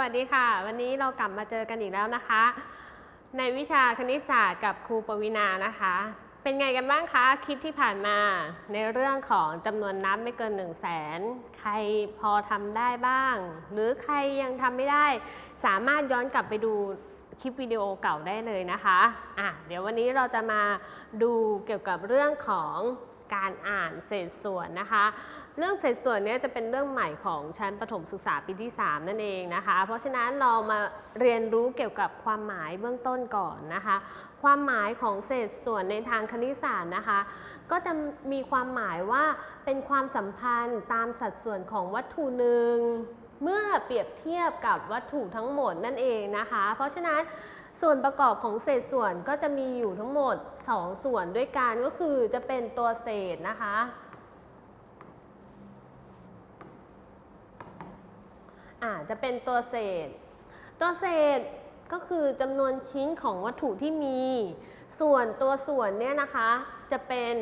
วัสดีค่ะ วันนี้เรากลับมาเจอกันอีกแล้วนะคะ ในวิชาคณิตศาสตร์กับครูปวีนานะคะ เป็นไงกันบ้างคะคลิปที่ผ่านมาในเรื่องของจำนวนนับไม่เกิน 1 0 0 0 0แสนใครพอทำได้บ้าง หรือใครยังทำไม่ได้ สามารถย้อนกลับไปดูคลิปวิดีโอเก่าได้เลยนะคะอะเดี๋ยววันนี้เราจะมาดูเกี่ยวกับเรื่องของ การอ่านเศษส่วนนะคะ เรื่องเศษส่วนนี้จะเป็นเรื่องใหม่ของชั้นประถมศึกษาปีที่ 3 นั่นเองนะคะ เพราะฉะนั้นเรามาเรียนรู้เกี่ยวกับความหมายเบื้องต้นก่อนนะคะ ความหมายของเศษส่วนในทางคณิตศาสตร์นะคะ ก็จะมีความหมายว่าเป็นความสัมพันธ์ตามสัดส่วนของวัตถุหนึ่งเมื่อเปรียบเทียบกับวัตถุทั้งหมดนั่นเองนะคะ เพราะฉะนั้นส่วนประกอบของเศษส่วนก็จะมีอยู่ทั้งหมด 2ส่วนด้วยกันก็คือจะเป็นตัวเศษนะคะ อ่าจะเป็นตัวเศษ ตัวเศษก็คือจำนวนชิ้นของวัตถุที่มี ส่วนตัวส่วนเนี่ยนะคะ จะเป็น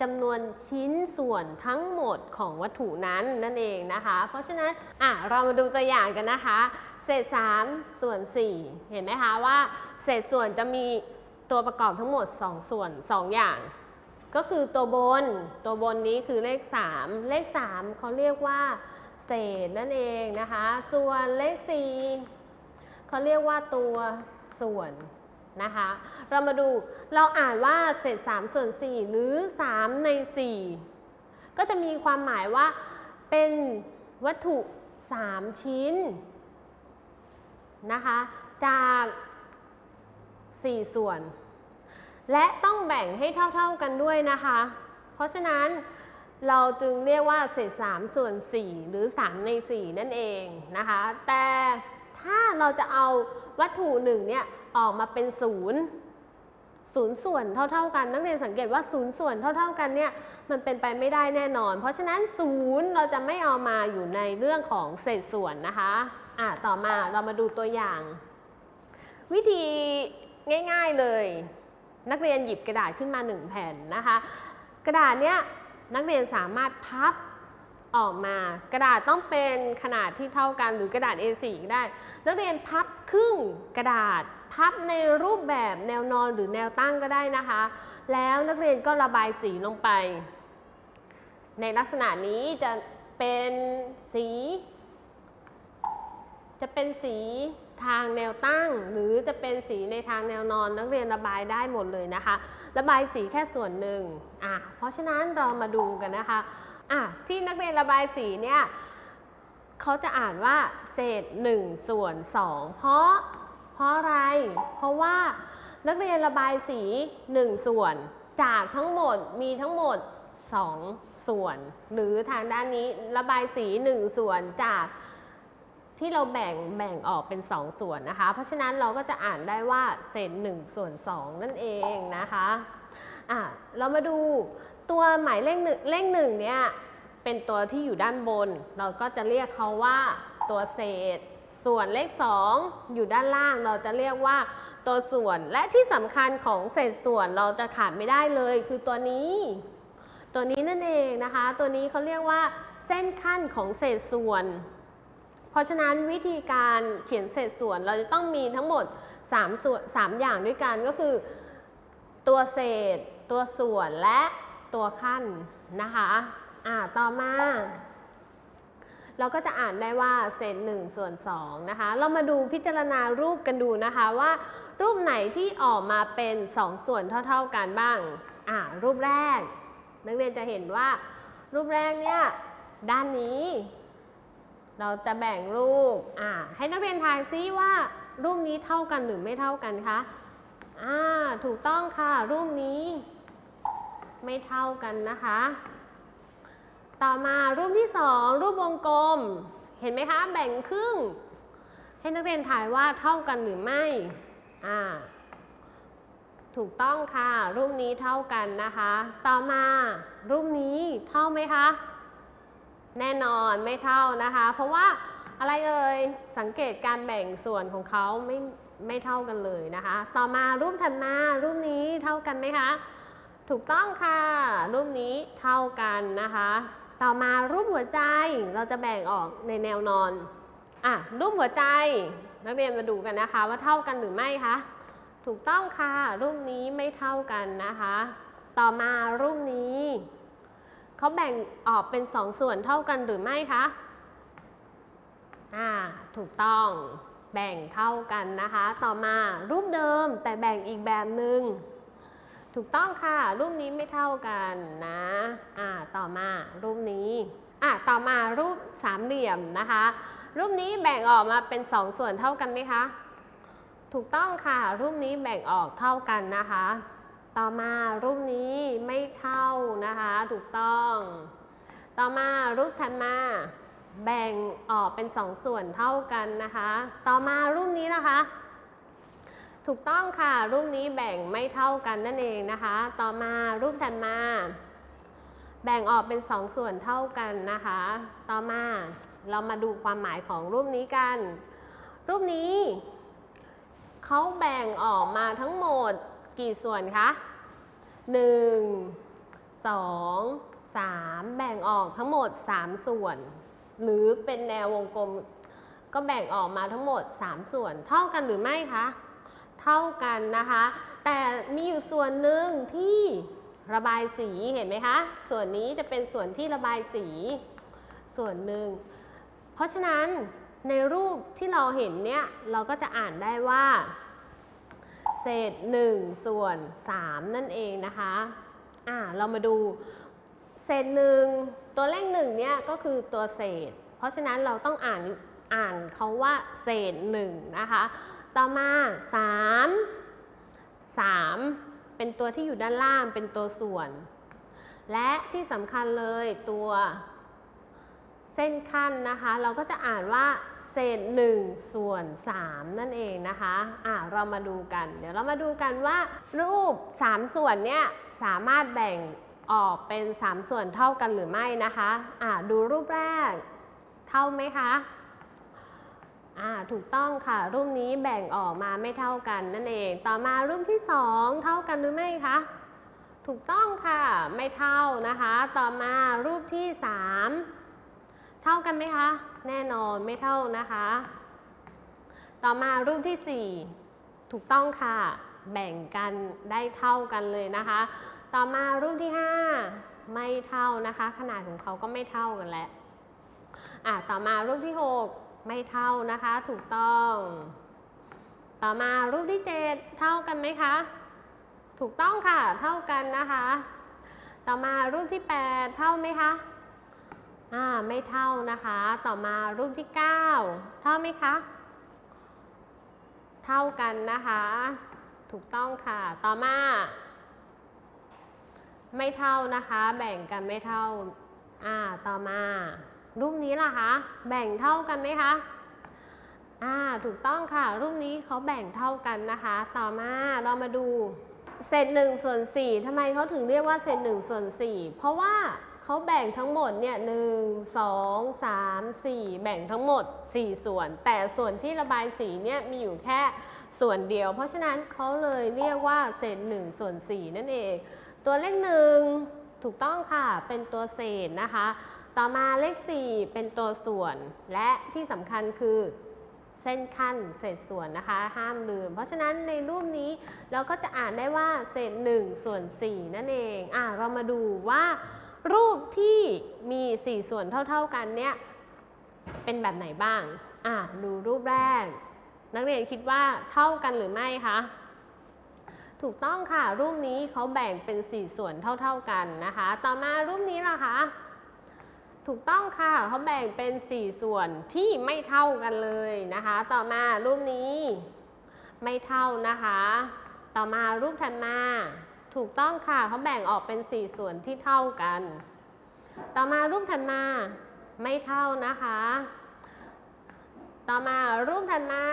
จำนวนชิ้นส่วนทั้งหมดของวัตถุนั้นนั่นเองนะคะ เพราะฉะนั้นอะเรามาดูตัวอย่างกันนะคะ เศษ 3 ส่วน 4 เห็นไหมคะว่า เศษส่วนจะมี ตัวประกอบทั้งหมด 2 ส่วน 2 อย่าง ก็คือตัวบน ตัวบนนี้คือเลข 3 เลข 3เขาเรียกว่า เศษนั่นเองนะคะ ส่วนเลข 4เขาเรียกว่าตัวส่วนนะคะ เรามาดูเราอ่านว่าเศษ 3 ส่วน 4 หรือ 3 ใน 4 ก็จะมีความหมายว่าเป็นวัตถุ 3 ชิ้นนะคะ จาก 4 ส่วน และต้องแบ่งให้เท่าๆกันด้วยนะคะ เพราะฉะนั้นเราจึงเรียกว่าเศษ3ส่วน 4 หรือ 3 ใน 4 นั่นเองนะคะ แต่ถ้าเราจะเอาวัตถุหนึ่งเนี่ยออกมาเป็นศูนย์ศูนย์ส่วนเท่าๆกันนักเรียนสังเกตว่าศูนย์ส่วนเท่า ๆกันเนี่ยมันเป็นไปไม่ได้แน่นอน เพราะฉะนั้นศูนย์เราจะไม่เอามาอยู่ในเรื่องของเศษส่วนนะคะอะต่อมาเรามาดูตัวอย่าง วิธี ง่ายๆเลย นักเรียนหยิบกระดาษขึ้นมาหนึ่งแผ่นนะคะ กระดาษเนี้ยนักเรียนสามารถพับออกมากระดาษต้องเป็นขนาดที่เท่ากันหรือกระดาษ A4 ก็ได้ นักเรียนพับครึ่งกระดาษ พับในรูปแบบแนวนอนหรือแนวตั้งก็ได้นะคะ แล้วนักเรียนก็ระบายสีลงไป ในลักษณะนี้จะเป็นสี จะเป็นสีทางแนวตั้ง หรือจะเป็นสีในทางแนวนอนนักเรียนระบายได้หมดเลยนะคะ ระบายสีแค่ส่วนหนึ่งอะเพราะฉะนั้นเรามาดูกันนะคะอะที่นักเรียนระบายสีเนี่ยเขาจะอ่านว่าเศษ1ส่วน2เพราะเพราะอะไร เพราะว่านักเรียนระบายสี 1 ส่วนจากทั้งหมดมีทั้งหมด 2 ส่วน หรือทางด้านนี้ระบายสี 1 ส่วนจาก ที่เราแบ่งแบ่งออกเป็น 2 ส่วนนะคะ เพราะฉะนั้นเราก็จะอ่านได้ว่าเศษ1ส่วน2นั่นเองนะคะอะเรามาดูตัวหมายเลขหนึ่งเลขหนึ่งเนี่ยเป็นตัวที่อยู่ด้านบน เราก็จะเรียกเขาว่าตัวเศษ ส่วนเลข 2 อยู่ด้านล่างเราจะเรียกว่าตัวส่วนและที่สำคัญของเศษส่วนเราจะขาดไม่ได้เลยคือตัวนี้ ตัวนี้นั่นเองนะคะ ตัวนี้เขาเรียกว่าเส้นขั้นของเศษส่วน ราะฉะนั้นวิธีการเขียนเศษส่วนเราจะต้องมีทั้งหมด3ส่วน3อย่างด้วยกันก็คือ ตัวเศษ ตัวส่วนและตัวขั้นนะคะอ่าต่อมา เราก็จะอ่านได้ว่าเศษ1ส่วน2นะคะ เรามาดูพิจารณารูปกันดูนะคะว่า รูปไหนที่ออกมาเป็น 2 ส่วนเท่า ๆกันบ้างอ่ารูปแรก นักเรียนจะเห็นว่ารูปแรกเนี่ยด้านนี้ เราจะแบ่งรูปอ่าให้นักเรียนทายซิว่ารูปนี้เท่ากันหรือไม่เท่ากันคะอ่าถูกต้องค่ะ รูปนี้ ไม่เท่ากันนะคะ ต่อมารูปที่สองรูปวงกลม เห็นไหมคะ แบ่งครึ่ง ให้นักเรียนถ่ายว่าเท่ากันหรือไม่อ่าถูกต้องค่ะ รูปนี้เท่ากันนะคะ ต่อมา รูปนี้เท่าไหมคะ แน่นอนไม่เท่านะคะ เพราะว่าอะไรเอ่ยสังเกตการแบ่งส่วนของเขาไม่ไม่เท่ากันเลยนะคะ ต่อมารูปถัดมารูปนี้เท่ากันไหมคะ ถูกต้องค่ะ รูปนี้เท่ากันนะคะ ต่อมารูปหัวใจเราจะแบ่งออกในแนวนอนอะรูปหัวใจนักเรียนมาดูกันนะคะ ว่าเท่ากันหรือไม่คะถูกต้องค่ะ รูปนี้ไม่เท่ากันนะคะ ต่อมารูปนี้ เขาแบ่งออกเป็นสองส่วนเท่ากันหรือไม่คะ อ่า ถูกต้องแบ่งเท่ากันนะคะ ต่อมารูปเดิมแต่แบ่งอีกแบบหนึ่งถูกต้องค่ะ รูปนี้ไม่เท่ากันนะ อ่า ต่อมารูปนี้ อะต่อมารูปสามเหลี่ยมนะคะ รูปนี้แบ่งออกมาเป็นสองส่วนเท่ากันไหมคะ ถูกต้องค่ะ รูปนี้แบ่งออกเท่ากันนะคะ ต่อมารูปนี้ไม่เท่านะคะถูกต้อง ต่อมารูปถัดมาแบ่งออกเป็นสองส่วนเท่ากันนะคะ ต่อมารูปนี้นะคะ ถูกต้องค่ะ รูปนี้แบ่งไม่เท่ากันนั่นเองนะคะ ต่อมารูปถัดมา แบ่งออกเป็นสองส่วนเท่ากันนะคะ ต่อมาเรามาดูความหมายของรูปนี้กัน รูปนี้เขาแบ่งออกมาทั้งหมดกี่ส่วนคะ 1 2 3 แบ่งออกทั้งหมด 3 ส่วน หรือเป็นแนววงกลม ก็แบ่งออกมาทั้งหมด 3 ส่วน เท่ากันหรือไม่คะ เท่ากันนะคะ แต่มีอยู่ส่วนหนึ่งที่ระบายสีเห็นไหมคะ ส่วนนี้จะเป็นส่วนที่ระบายสี ส่วนหนึ่ง เพราะฉะนั้นในรูปที่เราเห็นเนี่ยเราก็จะอ่านได้ว่า เศษ 1 ส่วน 3 นั่นเองนะคะอ่าเรามาดูเศษหนึ่งตัวเลขหนึ่งเนี่ยก็คือตัวเศษ เพราะฉะนั้นเราต้องอ่านอ่านเขาว่าเศษหนึ่งนะคะ ต่อมา3 3 เป็นตัวที่อยู่ด้านล่างเป็นตัวส่วน และที่สำคัญเลยตัวเส้นขั้นนะคะ เราก็จะอ่านว่า เศษ1ส่วน3นั่นเองนะคะอ่าเรามาดูกัน เดี๋ยวเรามาดูกันว่า รูป 3 ส่วนเนี่ยสามารถแบ่งออกเป็น 3 ส่วนเท่ากันหรือไม่นะคะอ่าดูรูปแรก เท่าไหมคะอ่าถูกต้องค่ะ รูปนี้แบ่งออกมาไม่เท่ากันนั่นเอง ต่อมารูปที่ 2 เท่ากันหรือไม่คะถูกต้องค่ะ ไม่เท่านะคะ ต่อมารูปที่ 3 เท่ากันไหมคะ แน่นอนไม่เท่านะคะ ต่อมารูปที่ 4 ถูกต้องค่ะ แบ่งกันได้เท่ากันเลยนะคะ ต่อมารูปที่ 5 ไม่เท่านะคะ ขนาดของเขาก็ไม่เท่ากันแล้วอะต่อมารูปที่ 6 ไม่เท่านะคะ ถูกต้อง ต่อมารูปที่ 7 เท่ากันไหมคะ ถูกต้องค่ะ เท่ากันนะคะ ต่อมารูปที่ 8 เท่าไหมคะ อ่าไม่เท่านะคะ ต่อมารูปที่ 9 เท่าไหมคะ เท่ากันนะคะ ถูกต้องค่ะ ต่อมา ไม่เท่านะคะ แบ่งกันไม่เท่า อ่า ต่อมา รูปนี้ล่ะคะ แบ่งเท่ากันไหมคะอ่าถูกต้องค่ะ รูปนี้เขาแบ่งเท่ากันนะคะ ต่อมาเรามาดูเศษหนึ่งส่วนสี่ทำไมเขาถึงเรียกว่าเศษหนึ่งส่วนสี่เพราะว่า เขาแบ่งทั้งหมดเนี่ยหนึ่งสองสามสี่แบ่งทั้งหมด 4 ส่วน แต่ส่วนที่ระบายสีเนี่ยมีอยู่แค่ส่วนเดียว เพราะฉะนั้นเขาเลยเรียกว่าเศษหนึ่งส่วนสี่นั่นเอง ตัวเลขหนึ่งถูกต้องค่ะ เป็นตัวเศษนะคะ ต่อมาเลข 4 เป็นตัวส่วน และที่สำคัญคือเส้นขั้นเศษส่วนนะคะ ห้ามลืม เพราะฉะนั้นในรูปนี้เราก็จะอ่านได้ว่าเศษ1ส่วน4นั่นเอง อะเรามาดูว่า รูปที่มี 4 ส่วนเท่า ๆกันเนี่ยเป็นแบบไหนบ้าง อะดูรูปแรก นักเรียนคิดว่าเท่ากันหรือไม่คะ ถูกต้องค่ะ รูปนี้เขาแบ่งเป็น 4 ส่วนเท่า ๆกันนะคะ ต่อมารูปนี้ล่ะคะ ถูกต้องค่ะเขาแบ่งเป็น 4 ส่วนที่ไม่เท่ากันเลยนะคะ ต่อมารูปนี้ไม่เท่านะคะ ต่อมารูปถัดมา ถูกต้องค่ะเขาแบ่งออกเป็น 4 ส่วนที่เท่ากัน ต่อมารูปถัดมาไม่เท่านะคะ ต่อมารูปถัดมา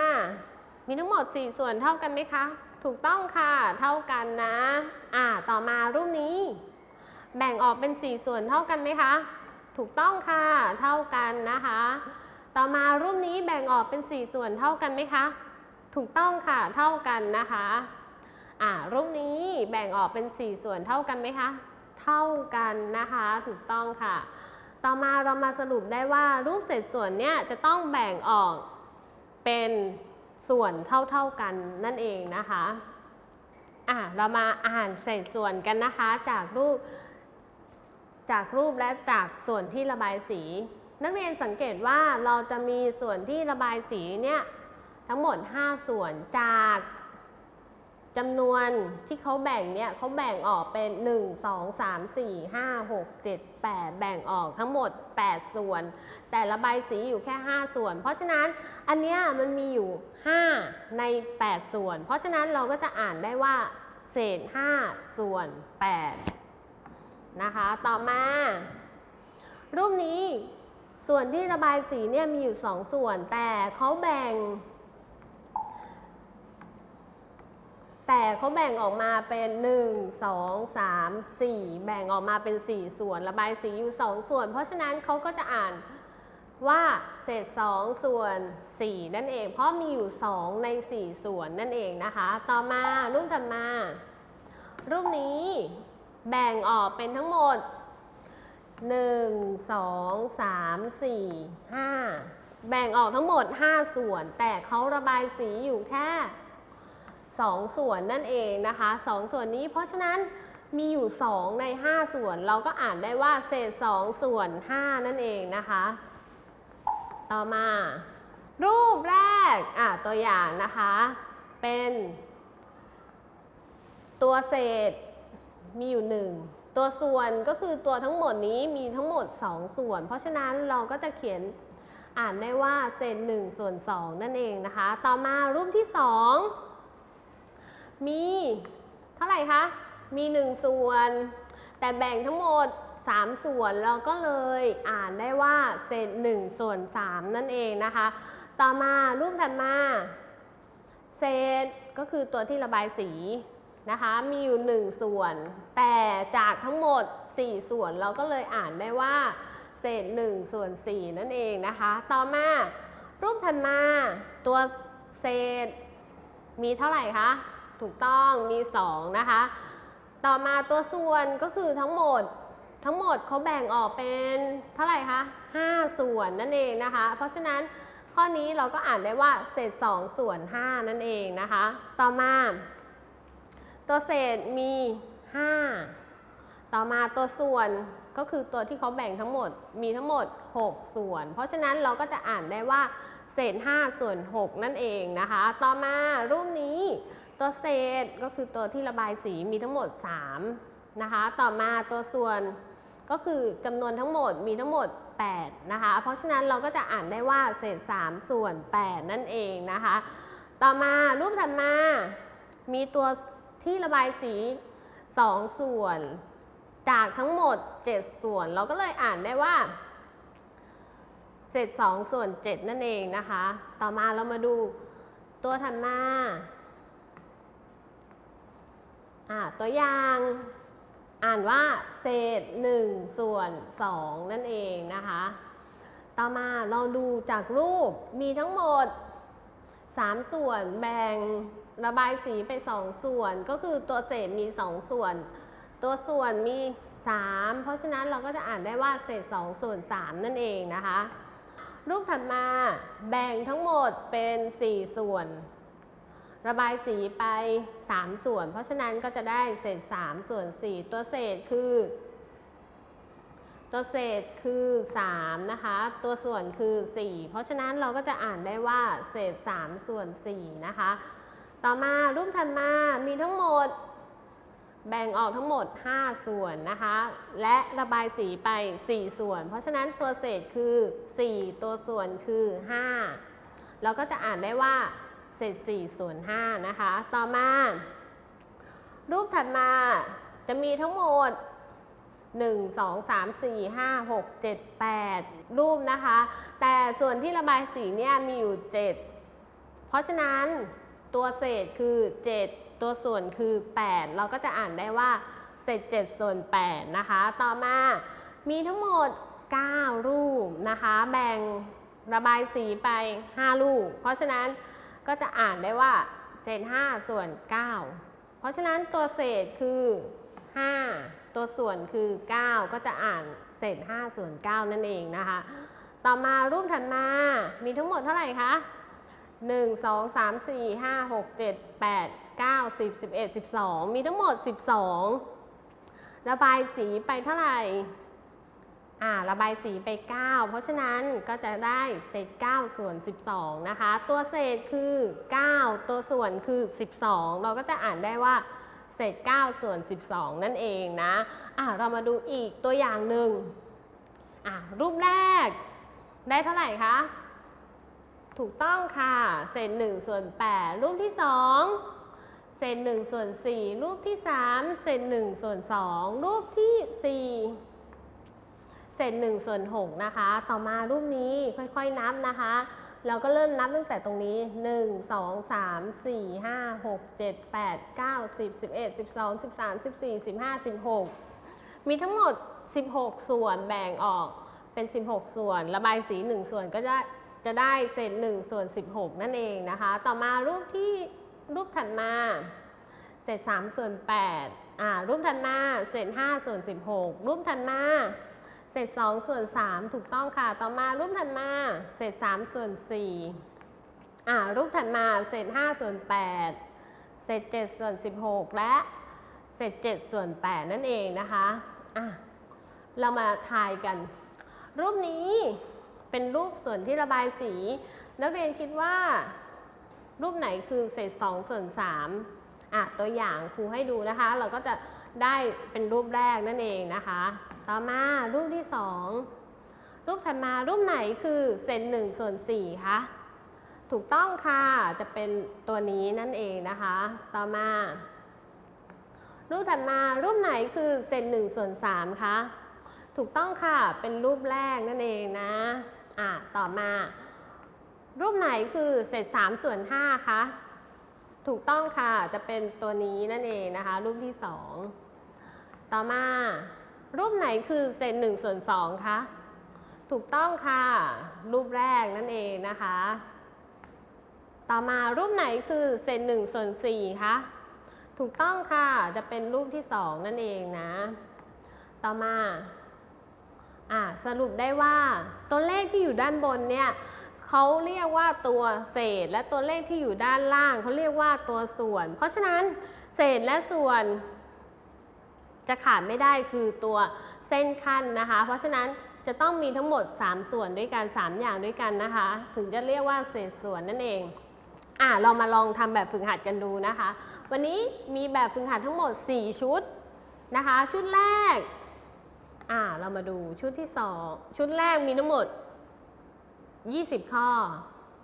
มีทั้งหมด 4 ส่วนเท่ากันไหมคะ ถูกต้องค่ะ เท่ากันนะ อ่า ต่อมารูปนี้ แบ่งออกเป็น 4 ส่วนเท่ากันไหมคะ ถูกต้องค่ะ เท่ากันนะคะ ต่อมารูปนี้แบ่งออกเป็น 4 ส่วนเท่ากันไหมคะ ถูกต้องค่ะ เท่ากันนะคะ อ่ารูปนี้แบ่งออกเป็น 4 ส่วนเท่ากันไหมคะ เท่ากันนะคะ ถูกต้องค่ะ ต่อมาเรามาสรุปได้ว่ารูปเศษส่วนเนี่ยจะต้องแบ่งออกเป็นส่วนเท่าๆกันนั่นเองนะคะอะเรามาอ่านเศษส่วนกันนะคะจากรูป จากรูปและจากส่วนที่ระบายสี นักเรียนสังเกตว่าเราจะมีส่วนที่ระบายสีเนี่ยทั้งหมด 5 ส่วนจาก จำนวนที่เขาแบ่งเนี่ยเขาแบ่งออกเป็น 1 2 3 4 5 6 7 8 แบ่งออกทั้งหมด 8 ส่วน แต่ระใบสีอยู่แค่ 5 ส่วน เพราะฉะนั้นอันเนี้ยมันมีอยู่ 5 ใน 8 ส่วน เพราะฉะนั้นเราก็จะอ่านได้ว่า เศษ 5 ส่วน 8 นะคะ ต่อมา รูปนี้ส่วนที่ระบายสีเนี่ยมีอยู่ 2 ส่วน แต่เขาแบ่ง แต่เขาแบ่งออกมาเป็น 1 2 3 4 แบ่งออกมาเป็น 4 ส่วน ระบายสีอยู่ 2 ส่วน เพราะฉะนั้นเขาก็จะอ่านว่าเศษ 2 ส่วน 4 นั่นเอง เพราะมีอยู่ 2 ใน 4 ส่วนนั่นเองนะคะ ต่อมารูปถัดมา รูปนี้แบ่งออกเป็นทั้งหมด 1 2 3 4 5 แบ่งออกทั้งหมด 5 ส่วน แต่เขาระบายสีอยู่แค่ 2 ส่วนนั่นเองนะคะ 2 ส่วนนี้เพราะฉะนั้นมีอยู่ 2 ใน 5 ส่วน เราก็อ่านได้ว่าเศษ 2 ส่วน 5 นั่นเองนะคะ ต่อมา รูปแรกอะตัวอย่างนะคะ เป็น ตัวเศษมีอยู่ 1 ตัวส่วนก็คือตัวทั้งหมดนี้มีทั้งหมด 2 ส่วน เพราะฉะนั้นเราก็จะเขียนอ่านได้ว่าเศษ1ส่วน2นั่นเองนะคะ ต่อมารูปที่ 2 มี เท่าไหร่คะ มี 1 ส่วน แต่แบ่งทั้งหมด 3 ส่วนเราก็เลยอ่านได้ว่าเศษ1ส่วน 3 นั่นเองนะคะ ต่อมารูปถัดมา เศษก็คือตัวที่ระบายสีนะคะ มีอยู่ 1 ส่วน แต่จากทั้งหมด 4 ส่วนเราก็เลยอ่านได้ว่าเศษ1ส่วน4นั่นเองนะคะ ต่อมารูปถัดมาตัวเศษมีเท่าไหร่คะ ถูกต้องมี 2 นะคะ ต่อมาตัวส่วนก็คือทั้งหมดทั้งหมดเขาแบ่งออกเป็นเท่าไหร่คะ 5 ส่วนนั่นเองนะคะ เพราะฉะนั้นข้อนี้เราก็อ่านได้ว่าเศษ 2 ส่วน 5 นั่นเองนะคะ ต่อมา ตัวเศษมี 5 ต่อมาตัวส่วนก็คือตัวที่เขาแบ่งทั้งหมดมีทั้งหมด 6 ส่วน เพราะฉะนั้นเราก็จะอ่านได้ว่าเศษ 5 ส่วน 6 นั่นเองนะคะ ต่อมารูปนี้ ตัวเศษก็คือตัวที่ระบายสีมีทั้งหมด 3 นะคะ ต่อมาตัวส่วนก็คือจำนวนทั้งหมดมีทั้งหมด 8 นะคะ เพราะฉะนั้นเราก็จะอ่านได้ว่าเศษ 3 ส่วน 8 นั่นเองนะคะ ต่อมารูปถัดมา มีตัวที่ระบายสี 2 ส่วน จากทั้งหมด 7 ส่วน เราก็เลยอ่านได้ว่าเศษ2ส่วน 7 นั่นเองนะคะ ต่อมาเรามาดูตัวถัดมาอ่า ตัวอย่างอ่านว่าเศษ 1 ส่วน 2 นั่นเองนะคะ ต่อมาเราดูจากรูปมีทั้งหมด 3 ส่วนแบ่งระบายสีไป 2 ส่วน ก็คือตัวเศษมี 2 ส่วน ตัวส่วนมี 3 เพราะฉะนั้นเราก็จะอ่านได้ว่าเศษ 2 ส่วน 3 นั่นเองนะคะ รูปถัดมาแบ่งทั้งหมดเป็น 4 ส่วน ระบายสีไป 3 ส่วน เพราะฉะนั้นก็จะได้เศษ 3 ส่วน 4 ตัวเศษคือ ตัวเศษคือ 3 นะคะ ตัวส่วนคือ 4 เพราะฉะนั้นเราก็จะอ่านได้ว่าเศษ 3 ส่วน 4 นะคะ ต่อมารูปถัดมามีทั้งหมด แบ่งออกทั้งหมด 5 ส่วนนะคะ และระบายสีไป 4 ส่วน เพราะฉะนั้นตัวเศษคือ 4 ตัวส่วนคือ 5 เราก็จะอ่านได้ว่า ศษ4ส่วน5นะคะ ต่อมา รูปถัดมาจะมีทั้งหมด 1 2 3 4 5 6 7 8 รูปนะคะ แต่ส่วนที่ระบายสีเนี่ยมีอยู่ 7 เพราะฉะนั้นตัวเศษคือ 7 ตัวส่วนคือ 8 เราก็จะอ่านได้ว่าเศษ7ส่วน8นะคะ ต่อมามีทั้งหมด 9 รูปนะคะ แบ่งระบายสีไป5รูปเพราะฉะนั้น ก็จะอ่านได้ว่าเศษ 5 ส่วน 9 เพราะฉะนั้นตัวเศษคือ 5 ตัวส่วนคือ 9 ก็จะอ่านเศษ 5 ส่วน 9 นั่นเองนะคะ ต่อมารูปถัดมา มีทั้งหมดเท่าไหร่คะ 1 2 3 4 5 6 7 8 9 10 11 12 มีทั้งหมด 12 ระบายสีไปเท่าไหร่ อ่าระบายสีไป 9 เพราะฉะนั้นก็จะได้เศษ 9 ส่วน 12 นะคะ ตัวเศษคือ 9 ตัวส่วนคือ 12 เราก็จะอ่านได้ว่าเศษ 9 ส่วน 12 นั่นเองนะอ่าเรามาดูอีกตัวอย่างหนึ่งอ่ารูปแรกได้เท่าไหร่คะ ถูกต้องค่ะ เศษ 1 ส่วน 8 รูปที่ 2เศษ1ส่วน4รูปที่ 3 เศษ1ส่วน2รูปทีสี่4 เศษ1ส่วน6นะคะ ต่อมารูปนี้ค่อยๆนับนะคะ เราก็เริ่มนับตั้งแต่ตรงนี้ 1 2 3 4 5 6 7 8 9 10 11 12 13 14 15 16 มีทั้งหมด 16 ส่วนแบ่งออกเป็น 16 ส่วน ระบายสี 1 ส่วนก็จะจะได้เศษ1ส่วน 16 นั่นเองนะคะ ต่อมารูปที่รูปถัดมาเศษ3ส่วน8อ่ารูปถัดมาเศษ5ส่วน 16 รูปถัดมา เศษ2ส่วน3ถูกต้องค่ะ ต่อมารูปถัดมาเศษ3ส่วน4อ่ารูปถัดมาเศษ5ส่วน8เศษ7ส่วน16 และเศษ7ส่วน8นั่นเองนะคะอะเรามาทายกัน รูปนี้เป็นรูปส่วนที่ระบายสี นักเรียนคิดว่า รูปไหนคือเศษ2ส่วน3อะตัวอย่างครูให้ดูนะคะ เราก็จะได้เป็นรูปแรกนั่นเองนะคะ ต่อมารูปที่ 2 รูปถัดมารูปไหนคือเศษ1ส่วน4คะถูกต้องค่ะ จะเป็นตัวนี้นั่นเองนะคะ ต่อมา รูปถัดมารูปไหนคือเศษ1ส่วน3คะถูกต้องค่ะ เป็นรูปแรกนั่นเองนะอะต่อมา รูปไหนคือเศษ3ส่วน5คะถูกต้องค่ะ จะเป็นตัวนี้นั่นเองนะคะ รูปที่2ต่อมา รูปไหนคือเศษ1ส่วน2คะถูกต้องค่ะ รูปแรกนั่นเองนะคะ ต่อมารูปไหนคือเศษ1ส่วน4คะถูกต้องค่ะจะเป็นรูปที่2นั่นเองนะ ต่อมาอ่าสรุปได้ว่าตัวเลขที่อยู่ด้านบนเนี่ยเขาเรียกว่าตัวเศษและตัวเลขที่อยู่ด้านล่างเขาเรียกว่าตัวส่วน เพราะฉะนั้นเศษและส่วน จะขาดไม่ได้คือตัวเส้นขั้นนะคะ เพราะฉะนั้นจะต้องมีทั้งหมด 3 ส่วนด้วยกัน 3 อย่างด้วยกันนะคะ ถึงจะเรียกว่าเศษส่วนนั่นเองอ่าเรามาลองทำแบบฝึกหัดกันดูนะคะ วันนี้มีแบบฝึกหัดทั้งหมด 4 ชุดนะคะ ชุดแรกอ่าเรามาดูชุดที่ 2 ชุดแรกมีทั้งหมด 20 ข้อ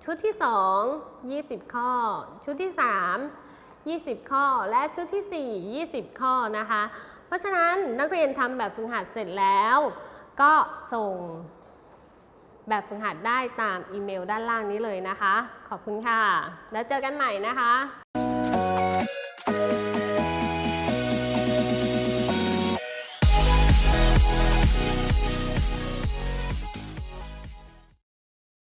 ชุดที่ 2 20 ข้อ ชุดที่ 3 20 ข้อ และชุดที่ 4 20 ข้อนะคะ เพราะฉะนั้นนักเรียนทำแบบฝึกหัดเสร็จแล้ว ก็ส่งแบบฝึกหัดได้ตามอีเมลด้านล่างนี้เลยนะคะ ขอบคุณค่ะ แล้วเจอกันใหม่นะคะ